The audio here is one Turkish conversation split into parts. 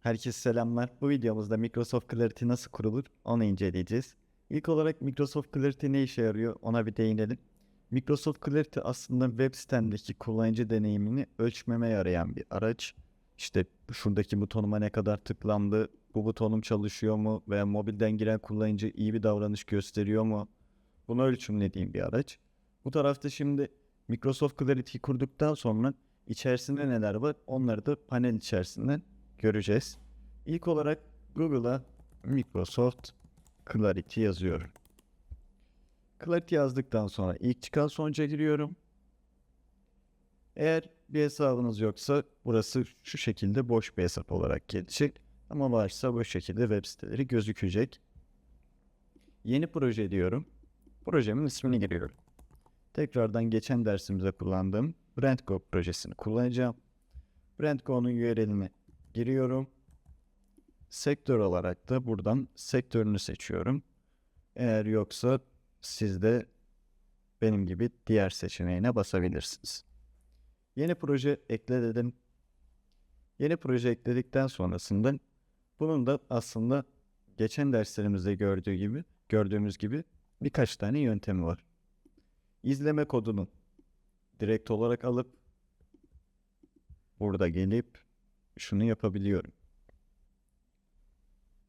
Herkese selamlar. Bu videomuzda Microsoft Clarity nasıl kurulur onu inceleyeceğiz. İlk olarak Microsoft Clarity ne işe yarıyor ona bir değinelim. Microsoft Clarity aslında web sitendeki kullanıcı deneyimini ölçmeme yarayan bir araç. İşte şuradaki butonuma ne kadar tıklandı, bu butonum çalışıyor mu veya mobilden giren kullanıcı iyi bir davranış gösteriyor mu? Bunu ölçümlediğim bir araç. Bu tarafta şimdi Microsoft Clarity kurduktan sonra içerisinde neler var onları da panel içerisinden göreceğiz. İlk olarak Google'a Microsoft Clarity yazıyorum. Clarity yazdıktan sonra ilk çıkan sonuca giriyorum. Eğer bir hesabınız yoksa burası şu şekilde boş bir hesap olarak gelecek. Ama varsa bu şekilde web siteleri gözükecek. Yeni proje diyorum. Projemin ismini giriyorum. Tekrardan geçen dersimizde kullandığım BrandGo projesini kullanacağım. BrandGo'nun URL'ini giriyorum. Sektör olarak da buradan sektörünü seçiyorum. Eğer yoksa siz de benim gibi diğer seçeneğine basabilirsiniz. Yeni proje ekle dedim. Yeni proje ekledikten sonrasında bunun da aslında geçen derslerimizde gördüğü gibi gördüğümüz gibi birkaç tane yöntemi var. İzleme kodunu direkt olarak alıp burada gelip şunu yapabiliyorum.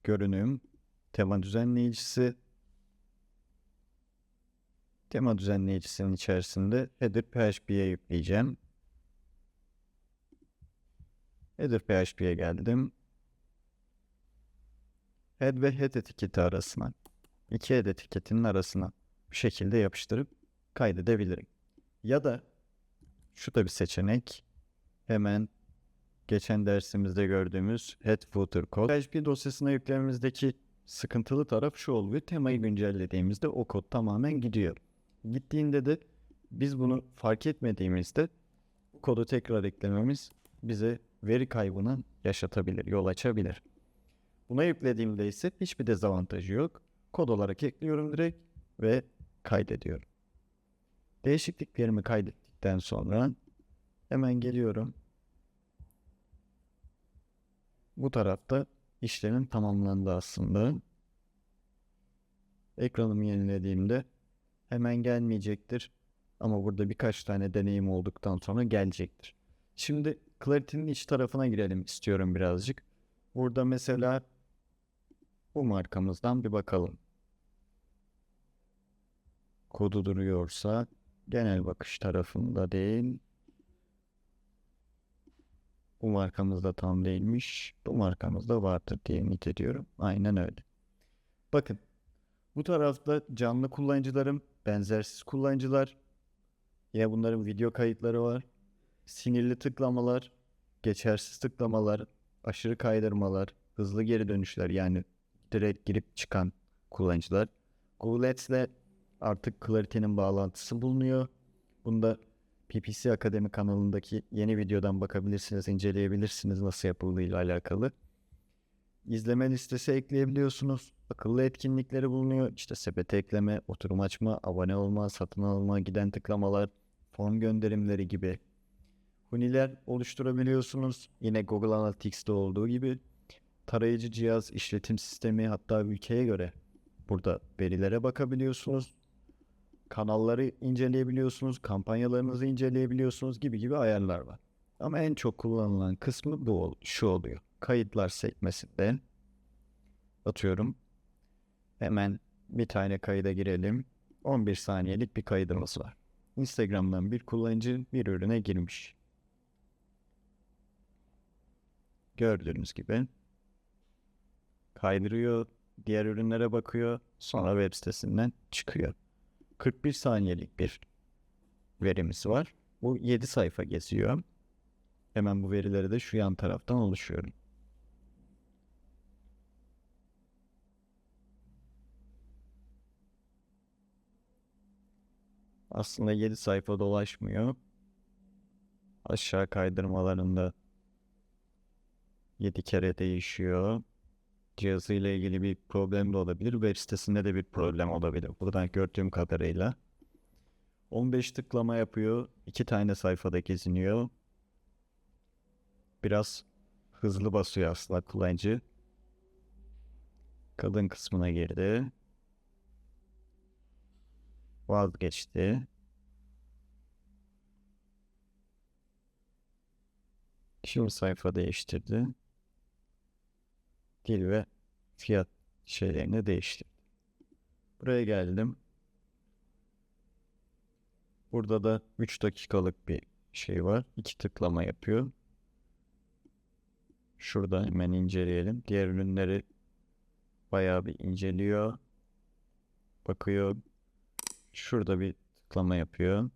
Görünüm, tema düzenleyicisi, tema düzenleyicisinin içerisinde header PHP'ye yükleyeceğim. Header PHP'ye geldim. Head ve head etiketi arasına, iki head etiketinin arasına bir şekilde yapıştırıp kaydedebilirim. Ya da şu da bir seçenek. Hemen geçen dersimizde gördüğümüz head footer kod. PHP dosyasına yüklememizdeki sıkıntılı taraf şu oluyor. Temayı güncellediğimizde o kod tamamen gidiyor. Gittiğinde de biz bunu fark etmediğimizde bu kodu tekrar eklememiz bize veri kaybını yaşatabilir, yol açabilir. Buna yüklediğimde ise hiçbir dezavantajı yok. Kod olarak ekliyorum direkt ve kaydediyorum. Değişikliklerimi kaydettikten sonra hemen geliyorum. Bu tarafta işlemin tamamlandı aslında. Ekranımı yenilediğimde hemen gelmeyecektir. Ama burada birkaç tane deneyim olduktan sonra gelecektir. Şimdi Clarity'nin iç tarafına girelim istiyorum birazcık. Burada mesela bu markamızdan bir bakalım. Kodu duruyorsa genel bakış tarafında değil. Bu markamızda tam değilmiş. Bu markamızda vardır diye ümit. Aynen öyle. Bakın. Bu tarafta canlı kullanıcılarım, benzersiz kullanıcılar. Yine bunların video kayıtları var. Sinirli tıklamalar, geçersiz tıklamalar, aşırı kaydırmalar, hızlı geri dönüşler yani direkt girip çıkan kullanıcılar. Google Ads'le artık Clarity'nin bağlantısı bulunuyor. Bunda PPC Akademi kanalındaki yeni videodan bakabilirsiniz, inceleyebilirsiniz nasıl yapıldığıyla alakalı. İzleme listesi ekleyebiliyorsunuz. Akıllı etkinlikleri bulunuyor. İşte sepete ekleme, oturum açma, abone olma, satın alma, giden tıklamalar, form gönderimleri gibi. Huniler oluşturabiliyorsunuz. Yine Google Analytics'te olduğu gibi tarayıcı cihaz, işletim sistemi hatta ülkeye göre burada verilere bakabiliyorsunuz kanalları inceleyebiliyorsunuz, kampanyalarınızı inceleyebiliyorsunuz gibi gibi ayarlar var. Ama en çok kullanılan kısmı bu şu oluyor. Kayıtlar sekmesinde atıyorum. Hemen bir tane kayda girelim. 11 saniyelik bir kaydımız var. Instagram'dan bir kullanıcı bir ürüne girmiş. Gördüğünüz gibi kaydırıyor, diğer ürünlere bakıyor, sonra web sitesinden çıkıyor. 41 saniyelik bir verimiz var. Bu 7 sayfa geziyor. Hemen bu verileri de şu yan taraftan oluşuyorum. Aslında 7 sayfa dolaşmıyor. Aşağı kaydırmalarında 7 kere değişiyor. Cihazıyla ilgili bir problem de olabilir. Web sitesinde de bir problem olabilir. Buradan gördüğüm kadarıyla. 15 tıklama yapıyor. 2 tane sayfada geziniyor. Biraz hızlı basıyor aslında kullanıcı. Kadın kısmına girdi. Vazgeçti. Şimdi sayfa değiştirdi. Dil ve fiyat şeylerini değiştirdi. Buraya geldim. Burada da 3 dakikalık bir şey var. 2 tıklama yapıyor. Şurada hemen inceleyelim. Diğer ürünleri bayağı bir inceliyor. Bakıyor. Şurada bir tıklama yapıyor.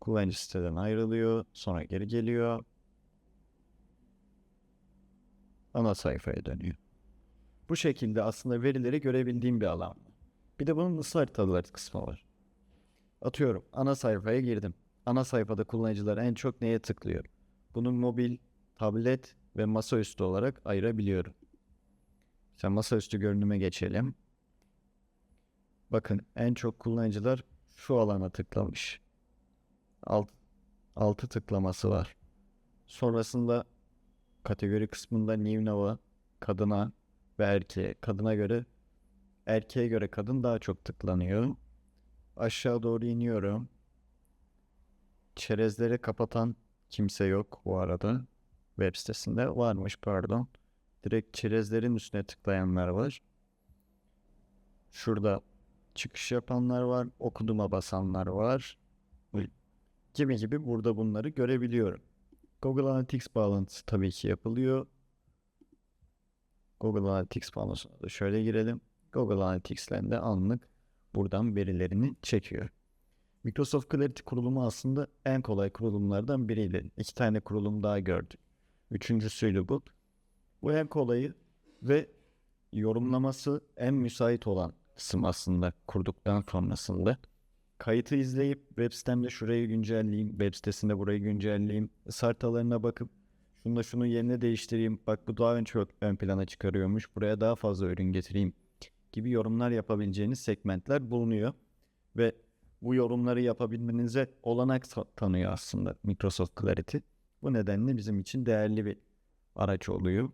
Kullanıcı siteden ayrılıyor. Sonra geri geliyor. Ana sayfaya dönüyor. Bu şekilde aslında verileri görebildiğim bir alan. Bir de bunun ısı haritaları kısmı var. Atıyorum ana sayfaya girdim. Ana sayfada kullanıcılar en çok neye tıklıyor? Bunu mobil, tablet ve masaüstü olarak ayırabiliyorum. Sen masaüstü görünüme geçelim. Bakın en çok kullanıcılar şu alana tıklamış. Alt, altı tıklaması var. Sonrasında kategori kısmında New Nova kadına ve erkeğe. Kadına göre erkeğe göre kadın daha çok tıklanıyor. Aşağı doğru iniyorum. Çerezleri kapatan kimse yok bu arada. Web sitesinde varmış pardon. Direkt çerezlerin üstüne tıklayanlar var. Şurada çıkış yapanlar var. Okuduma basanlar var. Gibi gibi burada bunları görebiliyorum. Google Analytics bağlantısı tabii ki yapılıyor. Google Analytics bağlantısına da şöyle girelim. Google Analytics'len de anlık buradan verilerini çekiyor. Microsoft Clarity kurulumu aslında en kolay kurulumlardan biriydi. İki tane kurulum daha gördük. Üçüncüsüydü bu. Bu en kolayı ve yorumlaması en müsait olan kısım aslında kurduktan sonrasında. Kayıtı izleyip web sitemde şurayı güncelleyeyim, web sitesinde burayı güncelleyeyim, haritalarına bakıp şunu da şunu yerine değiştireyim, bak bu daha ön, çok ön plana çıkarıyormuş, buraya daha fazla ürün getireyim gibi yorumlar yapabileceğiniz segmentler bulunuyor. Ve bu yorumları yapabilmenize olanak ta- tanıyor aslında Microsoft Clarity. Bu nedenle bizim için değerli bir araç oluyor.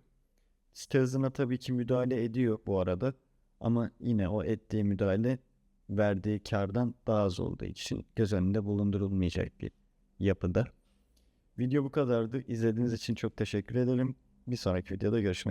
Site hızına tabii ki müdahale ediyor bu arada. Ama yine o ettiği müdahale verdiği kardan daha az olduğu için göz önünde bulundurulmayacak bir yapıda. Video bu kadardı. İzlediğiniz için çok teşekkür ederim. Bir sonraki videoda görüşmek üzere.